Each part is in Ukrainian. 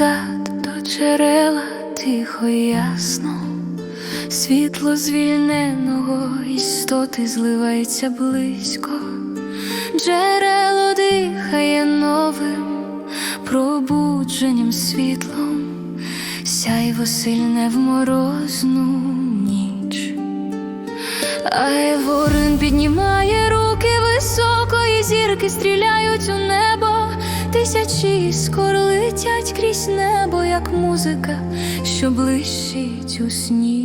назад до джерела тихо і ясно, світло звільненого істоти зливається близько, джерело дихає новим, пробудженім світлом, сяйво сильне в морозну ніч, Ай, ворон піднімає руки високо, і зірки стріляють у небо. Тисячі скор летять крізь небо, як музика, що блищить у сні.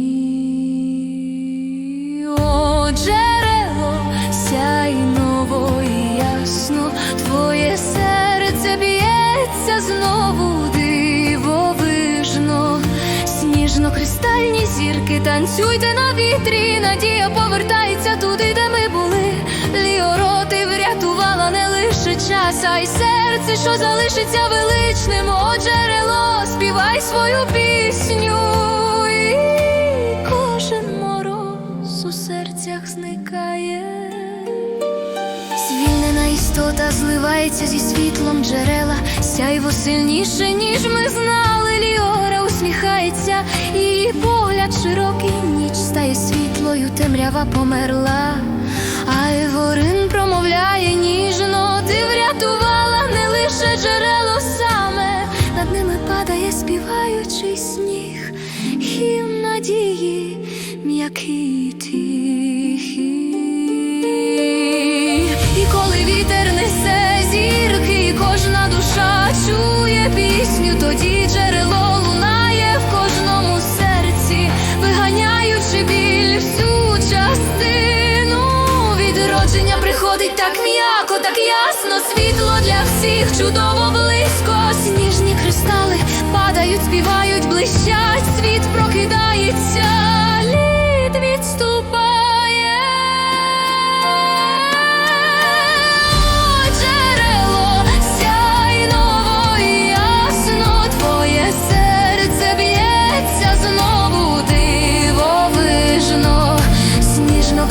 О, джерело, сяй ново і ясно, твоє серце б'ється знову дивовижно. Сніжно-кристальні зірки, танцюйте на вітрі, надія повертається туди, де ми були. Ліороти врятувала не лише час, а й серце, що залишиться величним. О, джерело, співай свою пісню. І кожен мороз у серцях зникає. Звільнена істота зливається зі світлом джерела, сяйво сильніше, ніж ми знали. Ліора усміхається, її погляд широкий, ніч стає світлою, темрява померла. А Еворин падає співаючий сніг, гімн надії, м'який тихий. І коли вітер несе зірки, кожна душа чує пісню, тоді джерело лунає в кожному серці, виганяючи біль всю частину. Відродження приходить так м'яко, так ясно, світло для всіх чудово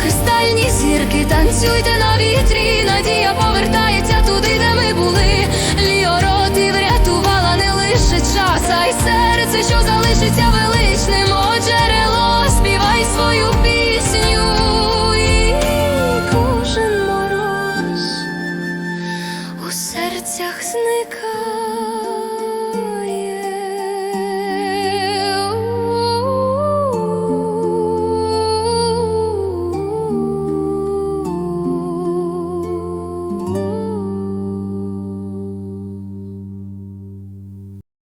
Сніжно-кристальні зірки, танцюйте на вітрі, надія повертається туди, де ми були. Ліороти врятувала не лише час, а й серце, що залишиться величним. О, джерело, співай свою пісню. І кожен мороз у серцях зникає.